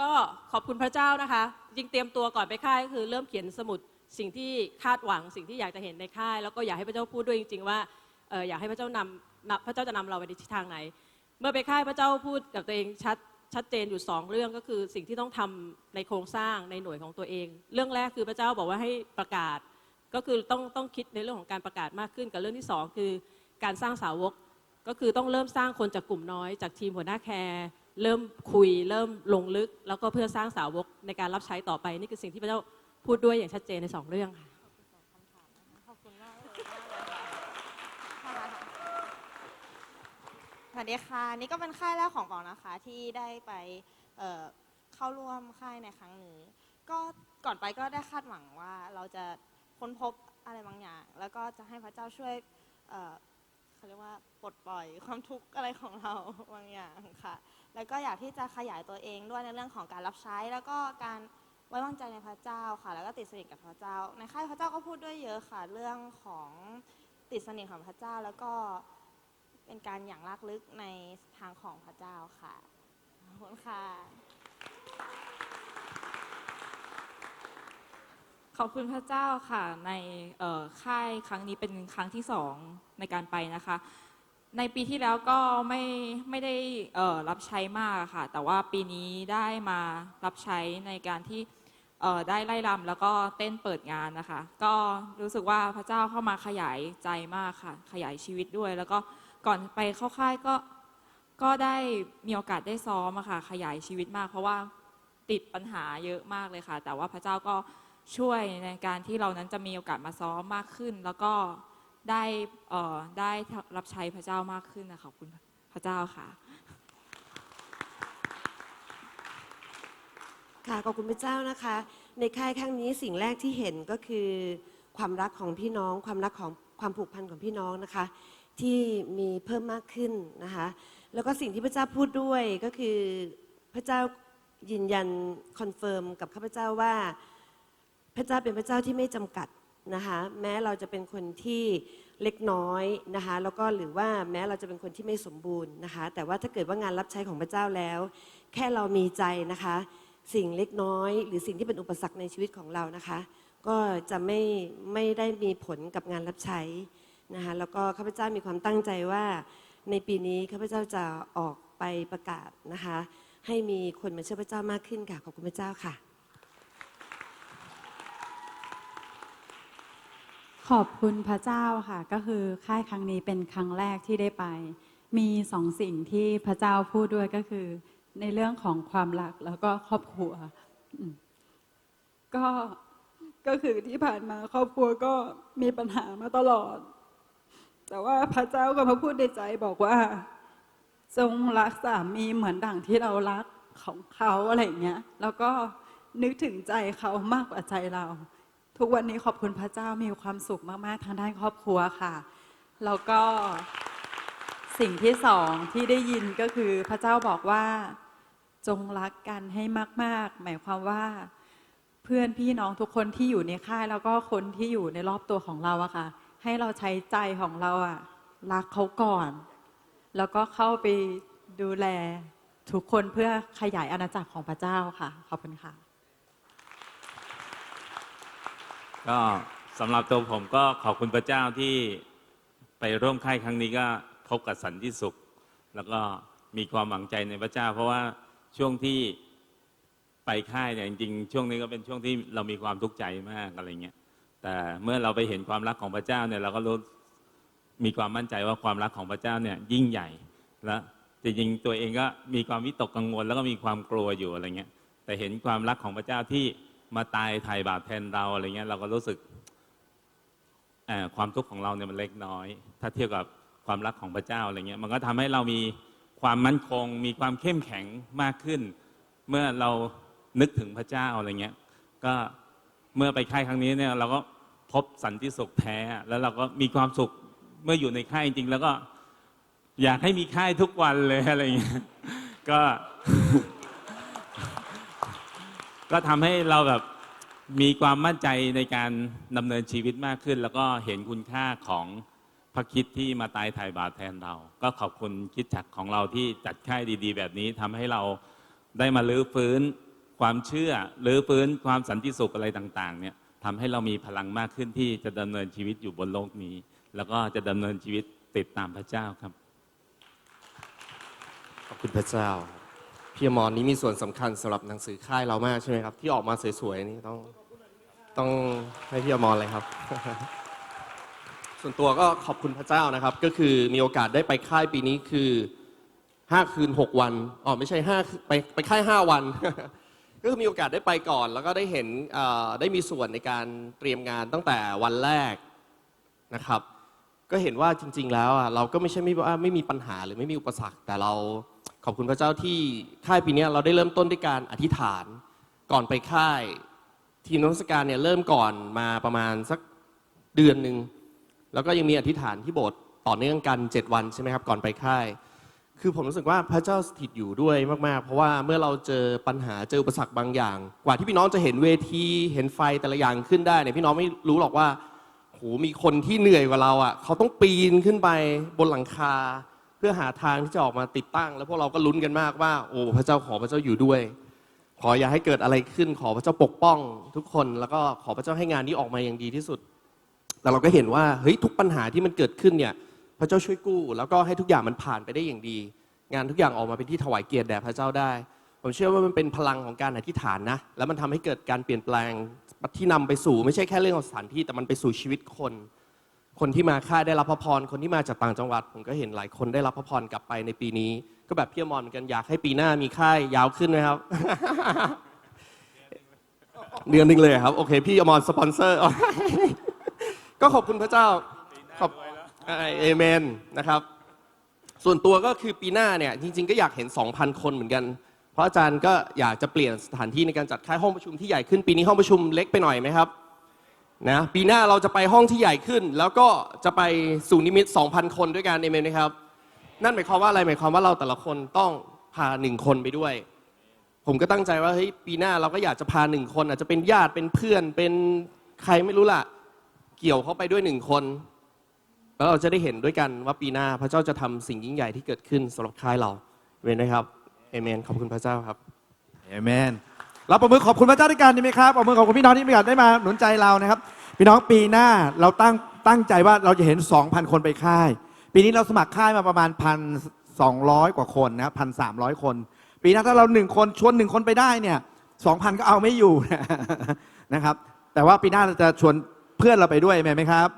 ก็ขอบคุณพระเจ้านะคะจริงเตรียมตัวก่อนไปค่ายก็คือเริ่มเขียนสมุดสิ่งที่คาดหวังสิ่งที่อยากจะเห็นในค่าย แล้วก็อยากให้พระเจ้าพูดด้วยจริง ๆ ว่าอออยากให้พระเจ้านำนำพระเจ้าจะนำเราไปในทิศทางไหน เมื่อไปค่ายพระเจ้าพูดกับตัวเองชัดชัดเจนอยู่สองเรื่องก็คือสิ่งที่ต้องทำในโครงสร้างในหน่วยของตัวเอง เรื่องแรกคือพระเจ้าบอกว่าให้ประกาศ ก็คือต้องต้องคิดในเรื่องของการประกาศมากขึ้นกับเรื่องที่สองคือการสร้างสาวกก็คือต้องเริ่มสร้างคนจากกลุ่มน้อยจากทีมหัวหน้าแคร์ เริ่มคุยเริ่มลงลึก แล้วก็เพื่อสร้างสาวกในการรับใช้ต่อไป นี่คือสิ่งที่พระเจ้าพูดด้วยอย่างชัดเจนในสองเรื่องค่ะสวัสดีค่ะนี่ก็เป็นค่ายแรกของปองนะคะที่ได้ไปเเข้าร่วมค่ายในครั้งนี้ ก็ก่อนไปก็ได้คาดหวังว่าเราจะค้นพบอะไรบางอย่าง แล้วก็จะให้พระเจ้าช่วย เขาเรียกว่าปลดปล่อยความทุกข์อะไรของเรา บางอย่างค่ะ แล้วก็อยากที่จะขยายตัวเองด้วยในเรื่องของการรับใช้ แล้วก็การไว้วางใจในพระเจ้าค่ะ แล้วก็ติดสนิทกับพระเจ้า ในค่ายพระเจ้าก็พูดด้วยเยอะค่ะ เรื่องของติดสนิทของพระเจ้า แล้วก็เป็นการอย่างลากลึกในทางของพระเจ้าค่ะขอบคุณค่ะ ขอบคุณพระเจ้าค่ะ ในค่ายครั้งนี้เป็นครั้งที่สองในการไปนะคะ ในปีที่แล้วก็ไม่ไม่ได้รับใช้มากค่ะ แต่ว่าปีนี้ได้มารับใช้ในการที่ได้ไล่รำแล้วก็เต้นเปิดงานนะคะ ก็รู้สึกว่าพระเจ้าเข้ามาขยายใจมากค่ะ ขยายชีวิตด้วย แล้วก็ก่อนไปเข้าค่ายก็ก็ได้มีโอกาสได้ซ้อมอะค่ะ ขยายชีวิตมาก เพราะว่าติดปัญหาเยอะมากเลยค่ะ แต่ว่าพระเจ้าก็ ช่วยในการที่เรานั้นจะมีโอกาสมาซ้อมมากขึ้น แล้วก็ได้เอ่อได้รับใช้พระเจ้ามากขึ้นนะขอบคุณพระเจ้าค่ะ ค่ะขอบคุณพระเจ้านะคะ ในค่ายครั้งนี้สิ่งแรกที่เห็นก็คือ ความรักของพี่น้อง ความรักของความผูกพันของพี่น้องนะคะ ที่มีเพิ่มมากขึ้นนะคะ แล้วก็สิ่งที่พระเจ้าพูดด้วยก็คือพระเจ้ายืนยันคอนเฟิร์มกับข้าพเจ้าว่า พระเจ้าเป็นพระเจ้าที่ไม่จำกัดนะคะแม้เราจะเป็นคนที่เล็กน้อยนะคะแล้วก็หรือว่าแม้เราจะเป็นคนที่ไม่สมบูรณ์นะคะแต่ว่าถ้าเกิดว่างานรับใช้ของพระเจ้าแล้ว แค่เรามีใจนะคะ สิ่งเล็กน้อย หรือสิ่งที่เป็นอุปสรรคในชีวิตของเรานะคะ ก็จะไม่ไม่ได้มีผลกับงานรับใช้นะคะแล้วก็ข้าพเจ้ามีความตั้งใจว่าในปีนี้ข้าพเจ้าจะออกไปประกาศนะคะให้มีคนมาเชื่อพระเจ้ามากขึ้นค่ะขอบคุณพระเจ้าค่ะ ขอบคุณพระเจ้าค่ะ ก็คือค่ายครั้งนี้เป็นครั้งแรกที่ได้ไป มีสองสิ่งที่พระเจ้าพูดด้วยก็คือ ในเรื่องของความรักแล้วก็ครอบครัว ก็ก็คือที่ผ่านมาครอบครัวก็มีปัญหามาตลอด แต่ว่าพระเจ้าก็มาพูดในใจบอกว่า จงรักสามีเหมือนดั่งที่เรารักของเขาอะไรอย่างเงี้ย แล้วก็นึกถึงใจเขามากกว่าใจเรา ทุกวันนี้ขอบคุณพระเจ้ามีความสุขมาก ๆ ทางด้านครอบครัวค่ะ แล้วก็สิ่งที่สองที่ได้ยินก็คือพระเจ้าบอกว่าจงรักกันให้มาก ๆ หมายความว่าเพื่อนพี่น้องทุกคนที่อยู่ในค่ายแล้วก็คนที่อยู่ในรอบตัวของเราอะค่ะ ให้เราใช้ใจของเราอะรักเขาก่อน แล้วก็เข้าไปดูแลทุกคนเพื่อขยายอาณาจักรของพระเจ้าค่ะ ขอบคุณค่ะ ก็สำหรับตัวผมก็ขอบคุณพระเจ้าที่ไปร่วมค่ายครั้งนี้ก็พบกับสันติสุข แล้วก็มีความหวังใจในพระเจ้า เพราะว่าช่วงที่ไปค่ายเนี่ยจริงๆช่วงนี้ก็เป็นช่วงที่เรามีความทุกข์ใจมากอะไรเงี้ยแต่เมื่อเราไปเห็นความรักของพระเจ้าเนี่ยเราก็รู้มีความมั่นใจว่าความรักของพระเจ้าเนี่ยยิ่งใหญ่และจริงๆตัวเองก็มีความวิตกกังวล แล้วก็มีความกลัวอยู่อะไรเงี้ยแต่เห็นความรักของพระเจ้าที่ มาตายไถ่บาปแทนเราอะไรเงี้ยเราก็รู้สึกความทุกข์ของเราเนี่ยมันเล็กน้อย ถ้าเทียบกับความรักของพระเจ้าอะไรเงี้ยมันก็ทำให้เรามีความมั่นคง มีความเข้มแข็งมากขึ้น เมื่อเรานึกถึงพระเจ้าอะไรเงี้ยก็เมื่อไปค่ายครั้งนี้เนี่ยเราก็พบสันติสุขแท้ แล้วเราก็มีความสุขเมื่ออยู่ในค่ายจริง แล้วก็อยากให้มีค่ายทุกวันเลยอะไรเงี้ยก็ ก็ทำให้เราแบบมีความมั่นใจในการดำเนินชีวิตมากขึ้น แล้วก็เห็นคุณค่าของพระคิดที่มาตายถ่ายบาปแทนเรา ก็ขอบคุณคิดจักรของเราที่จัดค่ายดี ๆ แบบนี้ทำให้เราได้มาลื้อฟื้นความเชื่อหรือฟื้นความสันติสุขอะไรต่างๆเนี่ยทำให้เรามีพลังมากขึ้นที่จะดำเนินชีวิตอยู่บนโลกนี้ แล้วก็จะดำเนินชีวิตติดตามพระเจ้าครับ ขอบคุณพระเจ้า พี่อมรนี้มีส่วนสำคัญสำหรับหนังสือค่ายเรามากใช่ไหมครับ ที่ออกมาสวยๆนี่ต้องต้องให้พี่อมรเลยครับ ส่วนตัวก็ขอบคุณพระเจ้านะครับ ก็คือมีโอกาสได้ไปค่ายปีนี้คือห้าคืนหกวันอ๋อไม่ใช่ห้าไปไปค่ายห้าวัน ก็คือมีโอกาสได้ไปก่อน แล้วก็ได้เห็นได้มีส่วนในการเตรียมงานตั้งแต่วันแรกนะครับ ก็เห็นว่าจริง ๆ แล้วเราก็ไม่ใช่ไม่ไม่มีปัญหาหรือไม่มีอุปสรรคแต่เรา ขอบคุณพระเจ้าที่ค่ายปีนี้เราได้เริ่มต้นด้วยการอธิษฐานก่อนไปค่าย ทีมนมัสการเนี่ยเริ่มก่อนมาประมาณสักเดือนหนึ่งแล้วก็ยังมีอธิษฐานที่โบสถ์ต่อเนื่องกัน 7 วันใช่ไหมครับก่อนไปค่าย คือผมรู้สึกว่าพระเจ้าสถิตอยู่ด้วยมากๆ เพราะว่าเมื่อเราเจอปัญหาเจออุปสรรคบางอย่าง กว่าที่พี่น้องจะเห็นเวทีเห็นไฟแต่ละอย่างขึ้นได้เนี่ยพี่น้องไม่รู้หรอกว่าโหมีคนที่เหนื่อยกว่าเราอะเขาต้องปีนขึ้นไปบนหลังคา เพื่อหาทางที่จะออกมาติดตั้ง แล้วพวกเราก็ลุ้นกันมากว่า โอ้พระเจ้าขอพระเจ้าอยู่ด้วย ขออย่าให้เกิดอะไรขึ้น ขอพระเจ้าปกป้อง ทุกคนแล้วก็ขอพระเจ้าให้งานนี้ออกมาอย่างดีที่สุด แต่เราก็เห็นว่าเฮ้ยทุกปัญหาที่มันเกิดขึ้นเนี่ยพระเจ้าช่วยกู้ แล้วก็ให้ทุกอย่างมันผ่านไปได้อย่างดี งานทุกอย่างออกมาเป็นที่ถวายเกียรติแด่พระเจ้าได้ ผมเชื่อว่ามันเป็นพลังของการอธิษฐานนะแล้วมันทำให้เกิดการเปลี่ยนแปลงที่นำไปสู่ ไม่ใช่แค่เรื่องของสถานที่แต่มันไปสู่ชีวิตคน คนที่มาค่ายได้รับพระพร คนที่มาจากต่างจังหวัด ผมก็เห็นหลายคนได้รับพระพรกลับไปในปีนี้ ก็แบบพี่อมรเหมือนกันอยากให้ปีหน้ามีค่ายยาวขึ้นไหมครับ เดือนหนึ่งเลยครับ โอเค พี่อมรสปอนเซอร์ ก็ขอบคุณพระเจ้าขอบเอเมนนะครับ ส่วนตัวก็คือปีหน้าเนี่ย จริง ๆ ก็อยากเห็น 2,000 คนเหมือนกัน เพราะอาจารย์ก็อยากจะเปลี่ยนสถานที่ในการจัดค่ายห้องประชุมที่ใหญ่ขึ้นปีนี้ห้องประชุมเล็กไปหน่อยไหมครับ นะปีหน้าเราจะไปห้องที่ใหญ่ขึ้น แล้วก็จะไปสู่นิมิต 2,000 คนด้วยกันเอเมนนะครับ นั่นหมายความว่าอะไรหมายความว่าเราแต่ละคนต้องพาหนึ่งคนไปด้วย ผมก็ตั้งใจว่าเฮ้ยปีหน้าเราก็อยากจะพาหนึ่งคน อาจจะเป็นญาติเป็นเพื่อนเป็นใครไม่รู้ล่ะ เกี่ยวเข้าไปด้วยหนึ่งคน แล้วเราจะได้เห็นด้วยกันว่าปีหน้าพระเจ้าจะทำสิ่งยิ่งใหญ่ที่เกิดขึ้นสำหรับค่ายเราเวนนะครับเอเมนขอบคุณพระเจ้าครับเอเมน เราประมือขอบคุณพระเจ้าด้วยกันดีไหมครับประมือขอบคุณพี่น้องที่มีโอกาสได้มาหนุนใจเรานะครับ พี่น้องปีหน้าเราตั้งตั้งใจว่าเราจะเห็น 2,000 คนไปค่าย ปีนี้เราสมัครค่ายมาประมาณพันสองกว่าคนนะครับพันสามร้อยคน ปีหน้าถ้าเราหนึ่งคนชวนหนึ่งคนไปได้เนี่ยสองพันก็เอาไม่อยู่นะครับ แต่ว่าปีหน้าเราจะชวนเพื่อนเราไปด้วยไหมไหมครับ